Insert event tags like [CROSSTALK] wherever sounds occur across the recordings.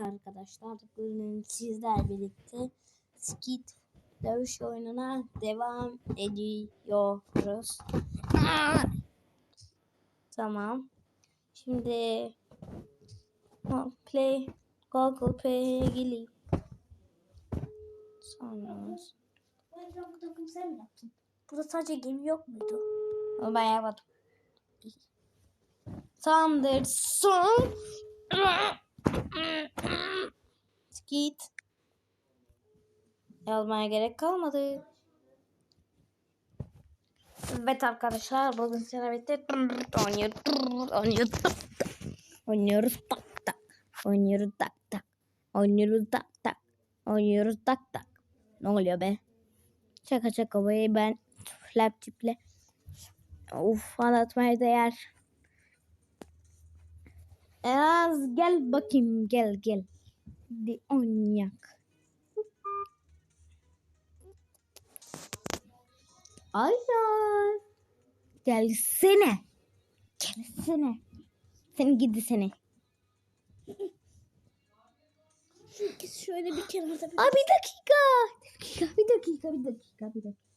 arkadaşlar bugün sizler birlikte skit dövüş oyununa devam ediyoruz. Tamam. Şimdi play Google Play'e gireyim. Sonra takım sen? Burada sadece gemi yok muydu? Ama ben yapmadım. Tamamdır. Son. Skit. Yazmaya gerek kalmadı. Evet arkadaşlar bugün sizlerle birlikte oynuyoruz. Oynuyoruz. Oynuyoruz tak tak. Oynuyoruz tak tak. Oynuyoruz tak tak. Oynuyoruz tak tak. Ne oluyor be? Şaka şaka be ben laptople Uf anlatmaya değer. Az gel bakayım gel gel. Di onyak. Aynen. Gelsene. Gelsene. Seni gidi seni. Biz şöyle bir kenarda bir... Aa bir dakika. Bir dakika, bir dakika, bir dakika, bir dakika.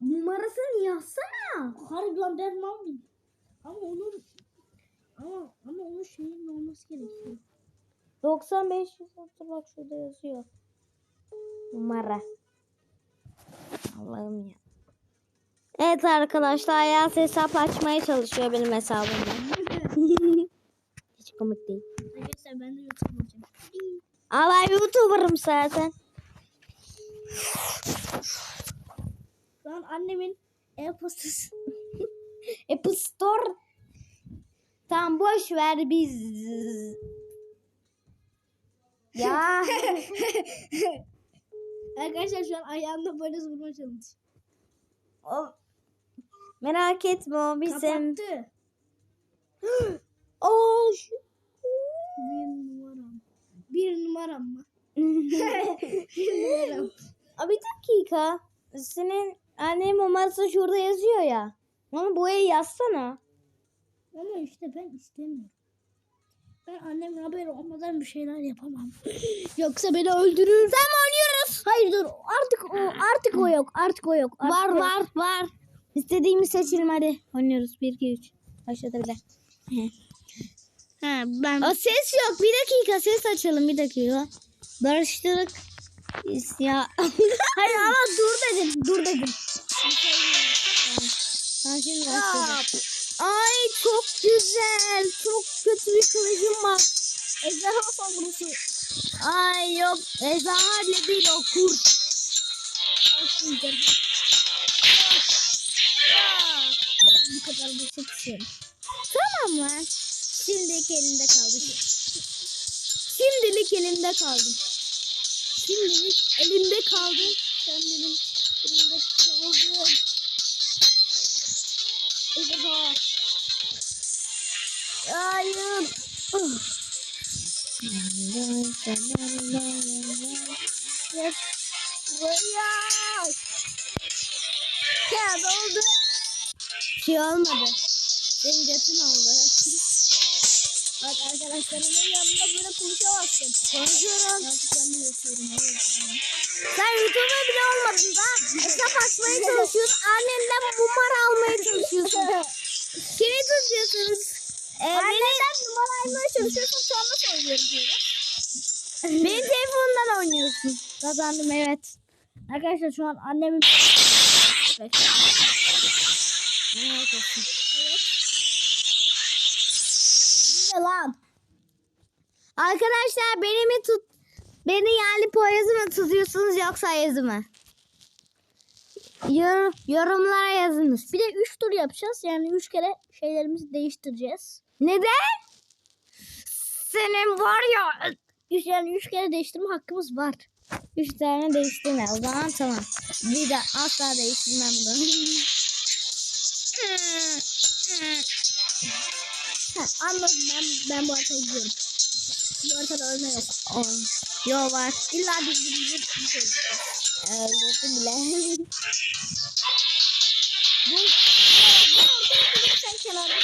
Numarasını yazsana. Harbi lan ben mıyım? Ama onun... Ama, ama onun şeyinin olması gerekiyor. 95 yazdı bak şurada yazıyor. Numara. Allah'ım ya. Evet arkadaşlar ya hesap açmaya çalışıyor benim hesabımda. [LAUGHS] Hiç komik değil. Arkadaşlar ben de YouTube olacağım. Aa ben YouTuber'ım zaten. Şu an annemin e-postası. [LAUGHS] Apple Store. Tamam boş ver biz. Ya. [LAUGHS] Arkadaşlar şu an ayağımda böyle vurma challenge. o, merak etme o bizim. Kapattı. [GASPS] Oo, şu- Bir numaram. Bir numaram mı? [LAUGHS] Bir numaram. Aa, bir dakika. Senin anne maması şurada yazıyor ya. Onu buraya yazsana. Ama işte ben istemiyorum. Ben annemin haberi olmadan bir şeyler yapamam. [LAUGHS] Yoksa beni öldürür. Sen oynuyoruz. Hayır dur artık o artık o yok artık o yok. Artık Var o yok. var var. İstediğimiz seçelim hadi. Oynuyoruz. 1 2 3. Başladı bile. He ben O ses yok. Bir dakika ses açalım bir dakika. Barıştırık. Ya. [LAUGHS] Hayır ama dur dedim dur dedim. Ben şimdi başladım. Ay çok güzel. Çok kötü bir kılıcım var. Ejderha saldırısı. Ay yok. Ejderha ile değil o kurt. Bu kadar basit şey. Tamam lan. Şimdilik elimde kaldı. Şimdilik elimde kaldı. Şimdilik elimde kaldı. Sen benim elimde kaldın. Ejderha. Hayır. Buraya. Ya oldu. Şey olmadı. Senin götün oldu. Bak arkadaşlarımın yanında böyle konuşamazsın. Konuşuyorum. Ben de yatıyorum. Sen YouTube'a bile olmadın da hesap açmaya çalışıyorsun. Annenden numara almaya çalışıyorsun. Kimi tutuyorsunuz? Ee, Annenden numara almaya çalışıyorsun. Böyle? [LAUGHS] benim, telefonumdan oynuyorsun. Kazandım evet. Arkadaşlar şu an annemin... Evet. Ne lan? Arkadaşlar beni mi tut beni yani Poyraz'ı mı tutuyorsunuz yoksa Ayaz'ı mı? Yor, yorumlara yazınız. Bir de 3 tur yapacağız. Yani 3 kere şeylerimizi değiştireceğiz. Neden? Senin var ya. Üç, yani 3 kere değiştirme hakkımız var. Üç tane değiştirme. O zaman tamam. Bir de asla değiştirmem bunu. [LAUGHS] Ha, anladım ben, ben bu haritaya gidiyorum. Bu haritada ölme yok. O, yo var. İlla birbirimizi bir şey Öldürdüm bile. Bu, bu, bu sen kenarda.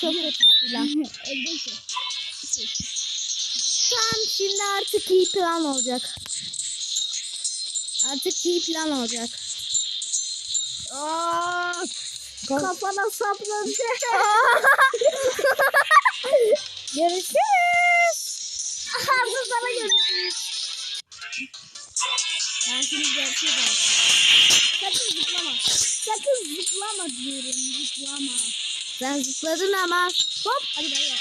Çok kötü silah. Öldün ki. Şimdi artık iyi plan olacak. Artık iyi plan olacak. Aa, Kafana sapladı. Görüşürüz. Ağzı sana görüşürüz. Ben şimdi görüşürüz. Sakın zıplama. Sakın zıplama diyorum. Zıplama. Sen zıpladın ama. Hop. Hadi ben gel.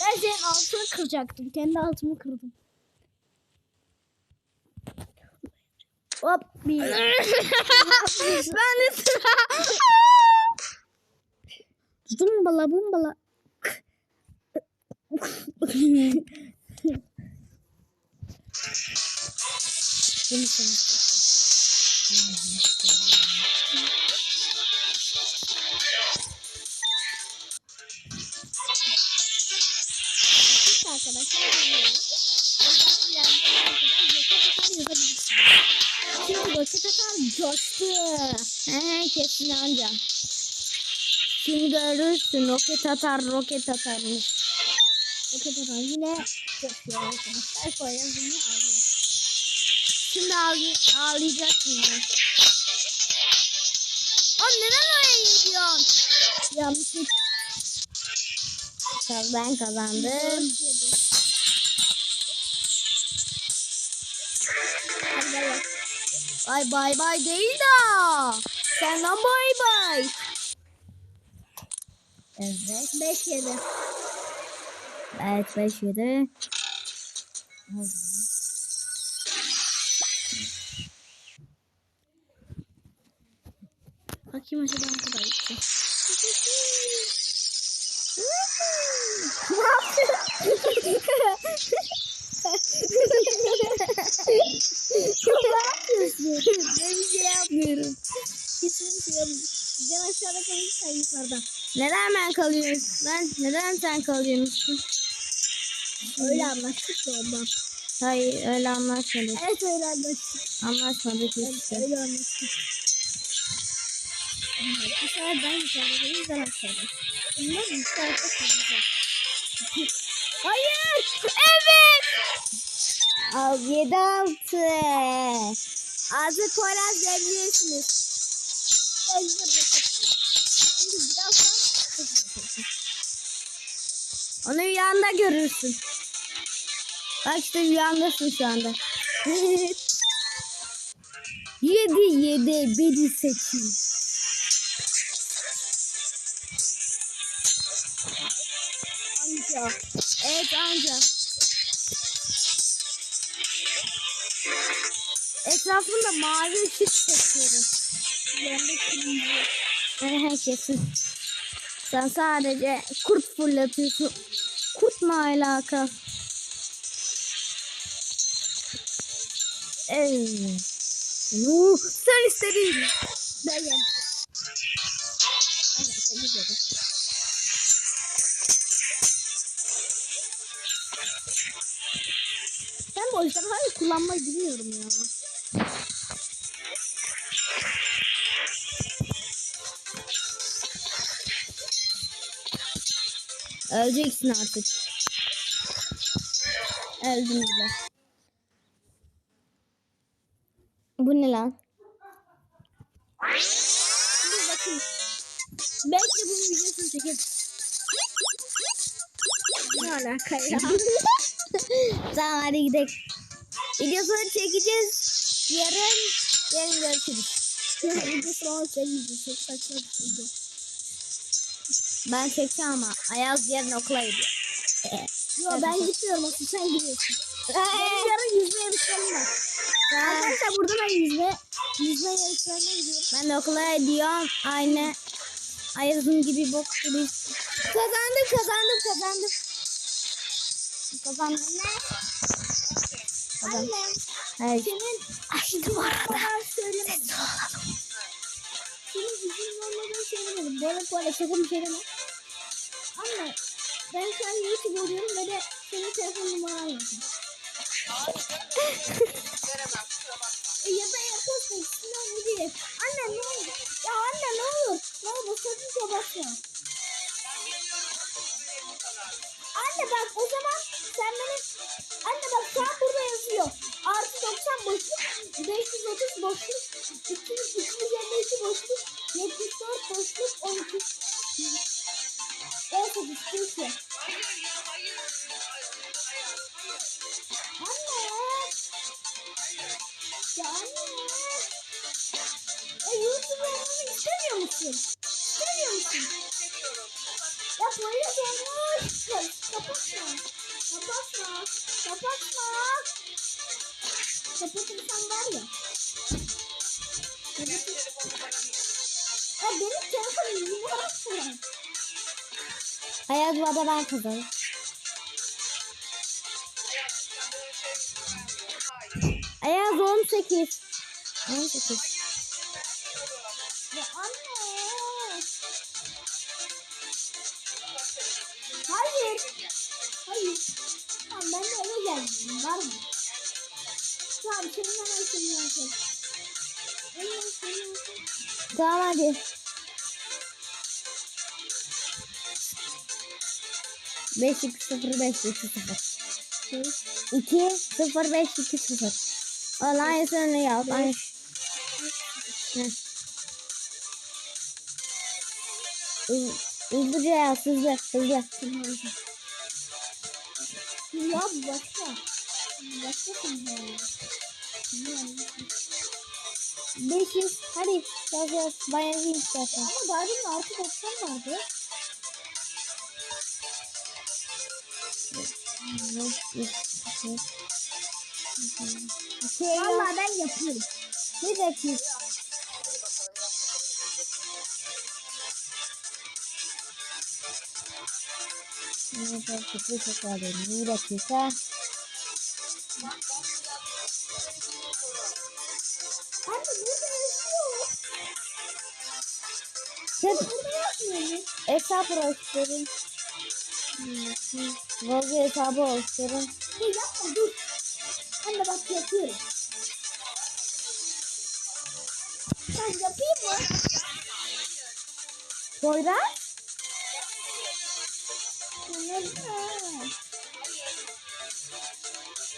Ben senin altını kıracaktım. Kendi altımı kırdım. Hop bir. [LAUGHS] ben de sıra. Zumbala bumbala. [LAUGHS] Bunu sen. Arkadaşlar. Şimdi roket atar coştu. He, kesin anca. Roket atar roket atarmış. Roket atar yine coşuyor arkadaşlar. Koyun bunu alıyor. Şimdi ağlay ağlayacak şimdi. Oğlum neden oraya gidiyorsun? Yanlışlık. Tabii ben kazandım. Bay bay. Bay değil da. Senden bay bay. Evet. 5 7. Evet 5 7. Bakayım acaba ne kadar gitti. Şey şey. Neden ben kalıyorum? Ben neden sen kalıyormuşsun? Öyle anlaştık ondan. Hayır öyle anlaşmadık. Evet öyle anlaştık. Anlaşmadık Evet işte. öyle anlaştık. Evet, Bu sefer ben değilim sen aşağıda. Bunlar yukarıda kalacak. Hayır. Evet. Al 7 6. Artık Poyraz diyebilirsiniz. Ben de Şimdi birazdan Onu rüyanda görürsün. Bak işte rüyandasın şu anda. 7 7 beni seçin. anca. Evet amca. Etrafında mavi ışık çekiyorum. Yanında kırmızı. Herkesin. [LAUGHS] Sen sadece kurt fırlatıyorsun. Mu alaka? Evet. Nuh, sen istedin. Ben yendim. Evet seni dedim. Ben bu yüzden hayır kullanmayı biliyorum ya. Öleceksin artık. Öldüm bile. Bu ne lan? Dur bakayım. Belki bunun videosunu çekelim. Ne alaka ya? [LAUGHS] tamam hadi gidelim. Videosunu çekeceğiz. Yarın, yarın görüşürüz. [LAUGHS] Ben çekeceğim ama Ayaz yarın okula gidiyor. [LAUGHS] Yo ben gitmiyorum asıl sen gidiyorsun. Benim yarın yüzme yarışlarım var. Arkadaşlar burada ben yüzme, yüzme yarışlarına gidiyorum. Ben de okula gidiyorum. Aynı Ayaz'ın gibi bok gibi. Kazandım kazandım kazandım. Kazandım. Ne? Kazandım. Annem Evet. senin Açtı bu arada. söylemedim. Senin izin olmadığını söylemedim. Bu arada şaka bir şey deme. Anne ben şu an YouTube oluyorum ve de senin telefon numaran yazdım. e, ya da yaparsın ikisinden biri. Anne ne olur? Ya anne ne olur? Ne olur sakın kapatma. Anne bak o zaman sen beni Anne bak şu an burada yazıyor. Artı 90 boşluk, 530 boşluk, 200, 252 boşluk, 74 boşluk, 12. 18 peki. Anne. Ayaz baba ben kazandım. Ayaz 18. 18. Ya anne. Hayır. Hayır. Ben de eve. Var mı? Tamam. Tamam hadi. Beş iki sıfır beş iki sıfır. İki sıfır beş iki sıfır. Al aynısını yap. Hız- Hızlıca yaz hızlı hızlı. Ya başka. Başka şimdi. Beş yüz. Hadi yaz yaz. Ben yazayım istersen. Ama daha demin artı 90 vardı. Vallahi ben yapıyorum. Bir dakika. Bir dakika, tekrar. Bir dakika. Hesap oluşturun. Login hesabı oluşturun. Dur yapma dur. Anne bak yapıyorum. Ben yapayım mı? Poyraz.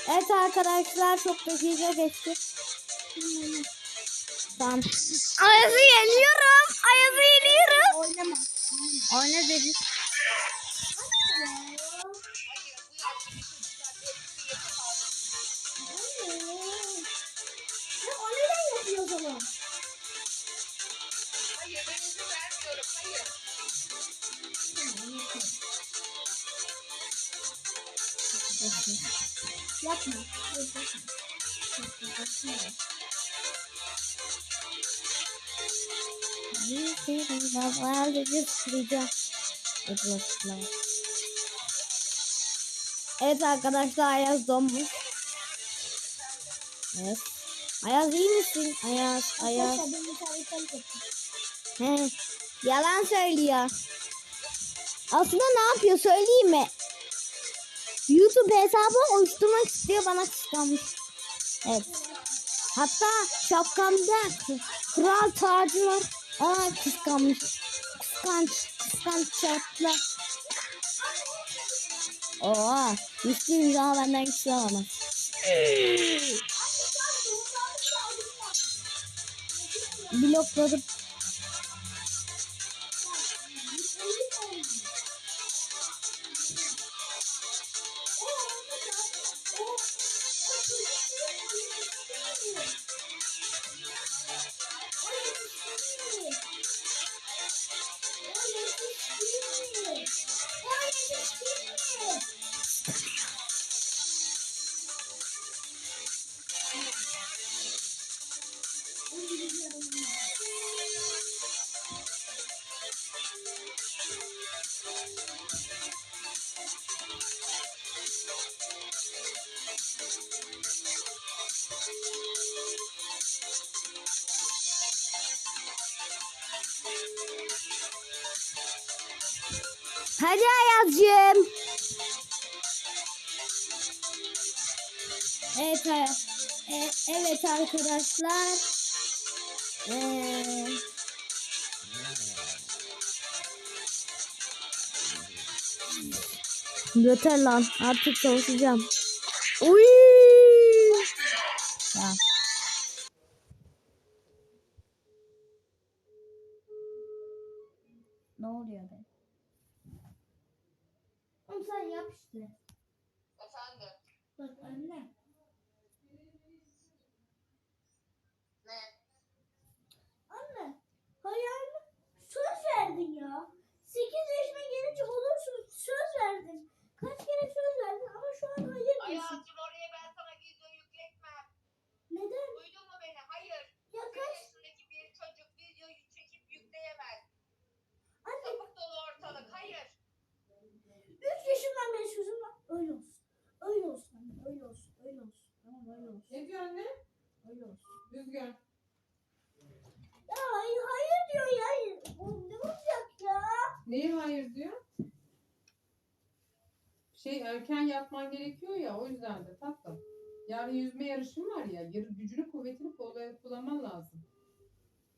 Evet arkadaşlar çok dakika geçti. Tamam. Ayaz'ı yeniyorum. Ayaz'ı yeniyorum. Oynama. Oyna dedi. Evet arkadaşlar Ayaz donmuş. Evet. Ayaz iyi misin? Ayaz, Ayaz. He, yalan söylüyor. Aslında ne yapıyor söyleyeyim mi? YouTube hesabı oluşturmak istiyor bana kıskanmış. Evet. Hatta şapkamda kral tacı var. Aa kıskanmış. Kıskanç. Kıskanç çatla. Oha. Üstün daha benden güçlü olamaz. Blokladım. Hadi Ayaz'cığım. Evet, a- e- evet arkadaşlar. Ee, Yeter lan artık savaşacağım. Uy. Ya. Ne oluyor be? Oğlum sen yap işte. Efendim. Bak anne. Ne? Anne. Hayalini söz verdin ya. 8 yaşına gelince olursun. Söz verdin. Kaç kere söz verdin ama şu an hayır diyorsun. Hayatım oraya ben sana video yükletmem. Neden? Duydun mu beni? Hayır. Ya Bir kaç? yaşındaki bir çocuk videoyu çekip yükleyemez. Anne Sapık dolu ortalık. Hayır. 3 yaşından beri sözüm var. Öyle olsun. Öyle olsun anne. Öyle olsun. Öyle olsun. Tamam öyle olsun. Ne diyor anne? Öyle olsun. Rüzgar. Ya hayır, hayır diyor ya. Bu ne olacak ya? Neye hayır diyor? Şey erken yatman gerekiyor ya o yüzden de tatlım. Yarın yüzme yarışın var ya gücünü kuvvetini kullanman lazım.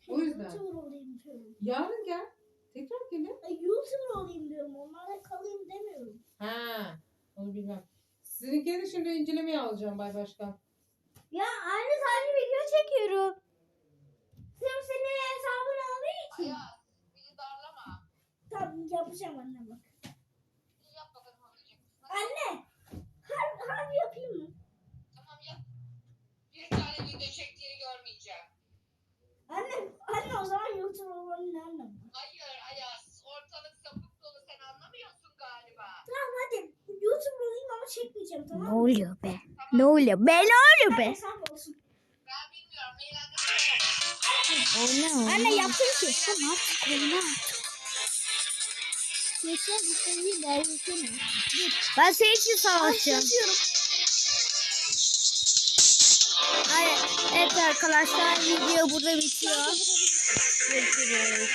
O yüzden. YouTuber olayım diyorum. Yarın gel. Tekrar gelin. Ay, YouTuber olayım diyorum. Onlarla kalayım demiyorum. Ha, onu bilmem. Sizinkini şimdi incelemeye alacağım Bay Başkan. Ya anne sadece video çekiyorum. Sırf senin hesabını aldığı için. Hayat. Bizi darlama. Tamam yapacağım anne bak. Bir Yap bakalım olacak. Anne. Har harbi yapayım mı? Tamam yap. Bir tane video çektiğini görmeyeceğim. Anne, anne o zaman YouTuber olmanın ne anlamı? Hayır Ayaz. Ortalık sapık dolu. Sen anlamıyorsun galiba. Tamam hadi YouTuber olayım ama çekmeyeceğim tamam Ne mı? oluyor be? Ne oluyor be? Ne oluyor be? Hesap olsun. Ben bilmiyorum. Mail adresi Oyna Anne yaptım ki. Tamam artık oyna Yeter bu senin dergisini. Ben senin için savaşacağım. Hayır. Evet arkadaşlar video burada bitiyor. Görüşürüz.